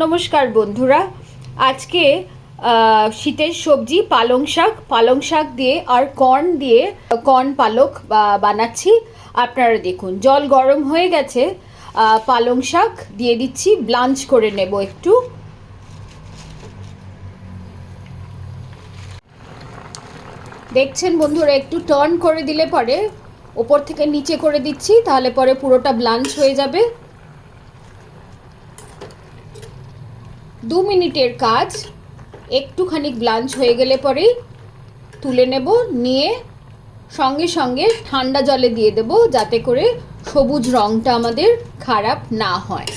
নমস্কার বন্ধুরা। আজকে শীতের সবজি, পালং শাক। পালং শাক দিয়ে আর কর্ন দিয়ে, কর্ন পালক বানাচ্ছি। আপনারা দেখুন, জল গরম হয়ে গেছে। পালং শাক দিয়ে দিচ্ছি, ব্লাঞ্চ করে নেব একটু। দেখছেন বন্ধুরা, একটু টার্ন করে দিলে পরে, ওপর থেকে নিচে করে দিচ্ছি, তাহলে পরে পুরোটা ব্লাঞ্চ হয়ে যাবে। দু মিনিটের কাজ, একটুখানি ব্লাঞ্চ হয়ে গেলে পরেই তুলে নেব, নিয়ে সঙ্গে সঙ্গে ঠান্ডা জলে দিয়ে দেব যাতে করে সবুজ রঙটা আমাদের খারাপ না হয়।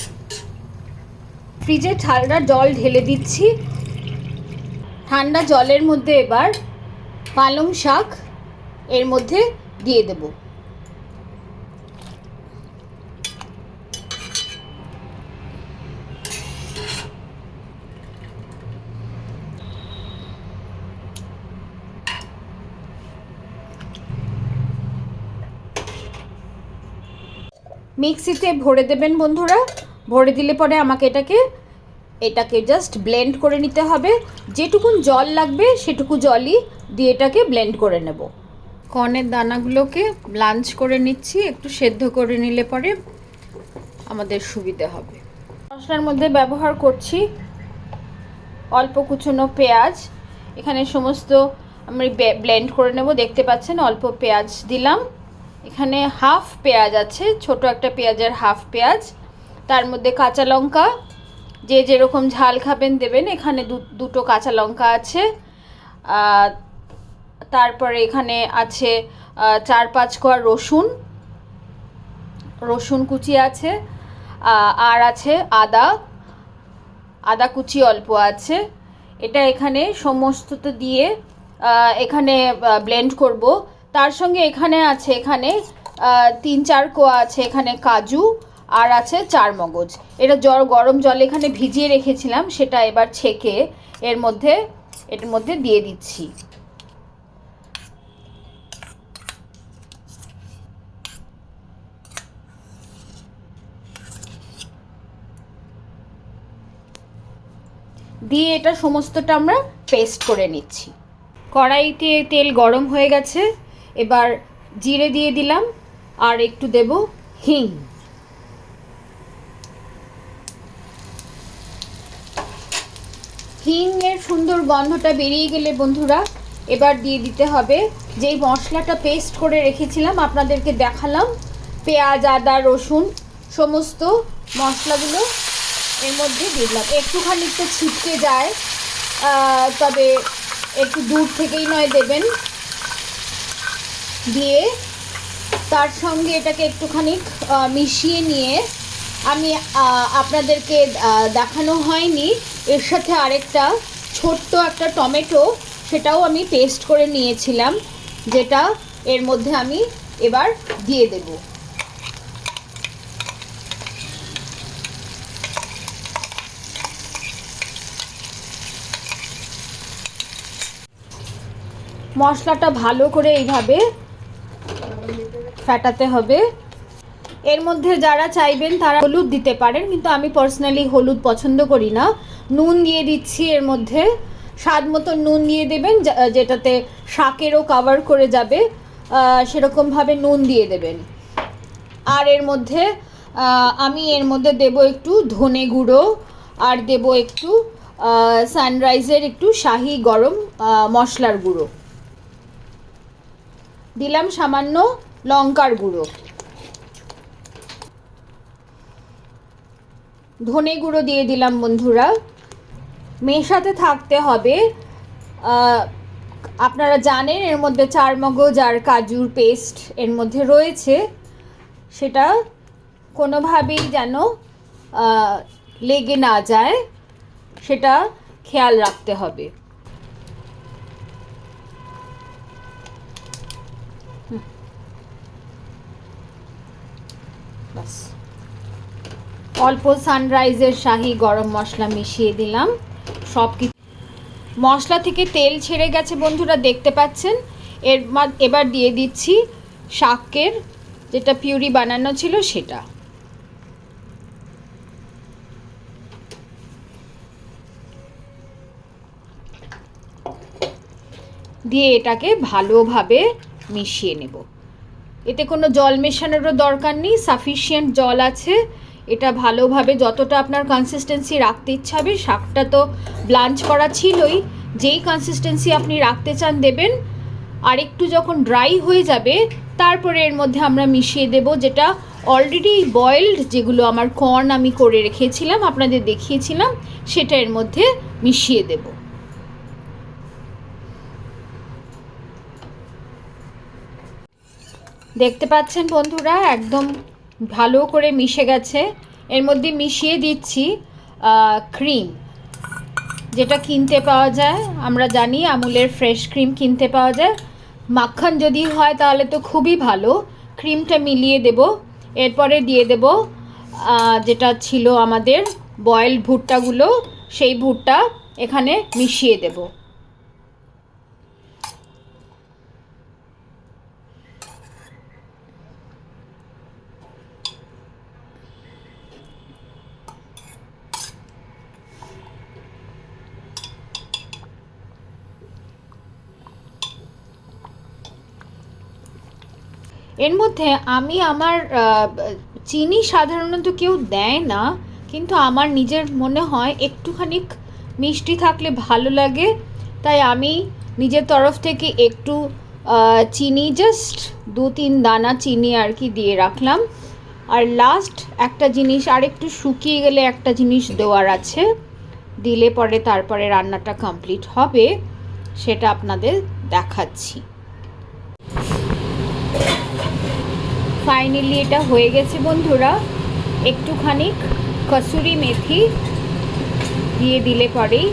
ফ্রিজে ঠান্ডা জল ঢেলে দিচ্ছি। ঠান্ডা জলের মধ্যে এবার পালং শাক এর মধ্যে দিয়ে দেবো। মিক্সিতে ভরে দেবেন বন্ধুরা। ভরে দিলে পরে আমাকে এটাকে এটাকে জাস্ট ব্লেন্ড করে নিতে হবে। যেটুকুন জল লাগবে সেটুকু জলই দিয়ে এটাকে ব্লেন্ড করে নেব। কর্নের দানাগুলোকে লাঞ্চ করে নিচ্ছি একটু সেদ্ধ করে নিলে পরে আমাদের সুবিধে হবে। মশলার মধ্যে ব্যবহার করছি অল্প কুচনো পেঁয়াজ। এখানে সমস্ত আমি ব্লেন্ড করে নেব। দেখতে পাচ্ছেন অল্প পেঁয়াজ দিলাম। এখানে হাফ পেঁয়াজ আছে, ছোট একটা পেঁয়াজের হাফ পেঁয়াজ। তার মধ্যে কাঁচা লঙ্কা, যে যেরকম ঝাল খাবেন দেবেন, এখানে দুটো কাঁচা লঙ্কা আছে। তারপরে এখানে আছে চার পাঁচ কোয়া রসুন। রসুন কুচি আছে আর আছে আদা। আদা কুচি অল্প আছে। এটা এখানে সমস্তটা দিয়ে এখানে ব্লেন্ড করব। তার সঙ্গে এখানে আছে, এখানে তিন চার কোয়া আছে, এখানে কাজু আর আছে চার মগজ। এটা জল গরম জল এখানে ভিজিয়ে রেখেছিলাম, সেটা এবার ছেঁকে এর মধ্যে এর মধ্যে দিয়ে দিচ্ছি। দিয়ে এটা সমস্তটা আমরা পেস্ট করে নিচ্ছি। কড়াইতে তেল গরম হয়ে গেছে। এবার জিরে দিয়ে দিলাম, আর একটু দেব হিং। হিংয়ের সুন্দর গন্ধটা বেরিয়ে গেলে বন্ধুরা, এবার দিয়ে দিতে হবে যেই মশলাটা পেস্ট করে রেখেছিলাম, আপনাদেরকে দেখালাম, পেঁয়াজ, আদা, রসুন, সমস্ত মশলাগুলো এর মধ্যে দিয়ে দিলাম। একটুখানি তো ছিটকে যায় তবে একটু দূর থেকেই নয় দেবেন। দিয়ে তার সঙ্গে এটাকে একটুখানি মিশিয়ে নিয়ে আমি আপনাদেরকে দেখানো হয়নি। এর সাথে আরেকটা ছোট্ট একটা টমেটো, সেটাও আমি পেস্ট করে নিয়েছিলাম, যেটা এর মধ্যে আমি এবার দিয়ে দেবো। মশলাটা ভালো করে এইভাবে ফাটাতে হবে। এর মধ্যে যারা চাইবেন তারা হলুদ দিতে পারেন, কিন্তু আমি পার্সোনালি হলুদ পছন্দ করি না। নুন দিয়ে দিচ্ছি এর মধ্যে। স্বাদ মতো নুন দিয়ে দেবেন যেটাতে শাকেরও কাভার করে যাবে। সেরকমভাবে নুন দিয়ে দেবেন। আর এর মধ্যে আমি এর মধ্যে দেব একটু ধনে গুঁড়ো, আর দেব একটু সানরাইজের একটু শাহি গরম মশলার গুঁড়ো। দিলাম সামান্য লঙ্কার গুঁড়ো। ধনে গুঁড়ো দিয়ে দিলাম বন্ধুরা। মেশাতে থাকতে হবে। আপনারা জানেন এর মধ্যে চার মগজ আর কাজুর পেস্ট এর মধ্যে রয়েছে। সেটা কোনোভাবেই যেন লেগে না যায়, সেটা খেয়াল রাখতে হবে। ব্যাস অল্প সানরাইজের শাহি গরম মশলা মিশিয়ে দিলাম। সব কিছু মশলা থেকে তেল ছেড়ে গেছে বন্ধুরা, দেখতে পাচ্ছেন? এর এবার দিয়ে দিচ্ছি শাকের যেটা পিউরি বানানো ছিল সেটা। দিয়ে এটাকে ভালোভাবে মিশিয়ে নেব। এতে কোনো জল মেশানোরও দরকার নেই সাফিসিয়েন্ট জল আছে। এটা ভালোভাবে যতটা আপনার কনসিস্টেন্সি রাখতে ইচ্ছা হবে, শাকটা তো ব্লাঞ্চ করা ছিলই, যেই কনসিস্টেন্সি আপনি রাখতে চান দেবেন। আর একটু যখন ড্রাই হয়ে যাবে, তারপরে এর মধ্যে আমরা মিশিয়ে দেব যেটা অলরেডি বয়েলড যেগুলো আমার কর্ন আমি করে রেখেছিলাম, আপনাদের দেখিয়েছিলাম, সেটা এর মধ্যে মিশিয়ে দেবো। দেখতে পাচ্ছেন বন্ধুরা, একদম ভালো করে মিশে গেছে। এর মধ্যে মিশিয়ে দিচ্ছি ক্রিম। যেটা কিনতে পাওয়া যায়, আমরা জানি আমুলের ফ্রেশ ক্রিম কিনতে পাওয়া যায়। মাখন যদি হয় তাহলে তো খুবই ভালো। ক্রিমটা মিলিয়ে দেব। এরপরে দিয়ে দেব যেটা ছিল আমাদের বয়েল ভুট্টাগুলো, সেই ভুট্টা এখানে মিশিয়ে দেবো। এর মধ্যে আমি আমার চিনি সাধারণত কেউ দেয় না, কিন্তু আমার নিজের মনে হয় একটুখানি মিষ্টি থাকলে ভালো লাগে। তাই আমি নিজের তরফ থেকে একটু চিনি জাস্ট দু তিন দানা চিনি আর কি দিয়ে রাখলাম। আর লাস্ট একটা জিনিস, আর একটু শুকিয়ে গেলে একটা জিনিস দেওয়ার আছে। দিলে পরে তারপরে রান্নাটা কমপ্লিট হবে, সেটা আপনাদের দেখাচ্ছি। ফাইনালি এটা হয়ে গেছে বন্ধুরা। একটুখানি কসুরি মেথি দিয়ে দিলে পরেই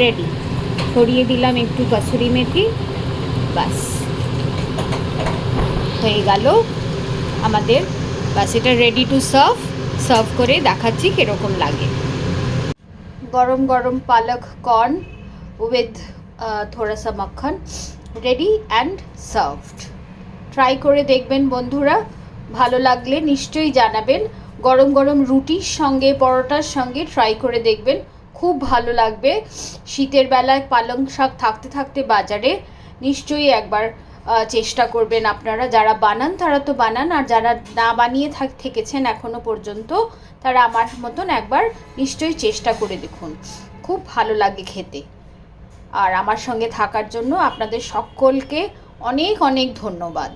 রেডি ছড়িয়ে দিলাম একটু কসুরি মেথি। বাস হয়ে গেল আমাদের। বাস এটা রেডি টু সার্ভ সার্ভ করে দেখাচ্ছি কীরকম লাগে। গরম গরম পালক কর্ন উইথ থোড়া সা মাখন। রেডি অ্যান্ড সার্ভড ট্রাই করে দেখবেন বন্ধুরা। ভালো লাগলে নিশ্চয়ই জানাবেন। গরম গরম রুটির সঙ্গে, পরোটার সঙ্গে ট্রাই করে দেখবেন। খুব ভালো লাগবে। শীতের বেলায় পালং শাক থাকতে থাকতে বাজারে নিশ্চয়ই একবার চেষ্টা করবেন আপনারা। যারা বানান, তারা তো বানান। আর যারা না বানিয়ে থাক, থেকেছেন এখনও পর্যন্ত, তারা আমার মতন একবার নিশ্চয়ই চেষ্টা করে দেখুন। খুব ভালো লাগে খেতে। আর আমার সঙ্গে থাকার জন্য আপনাদের সকলকে অনেক অনেক ধন্যবাদ।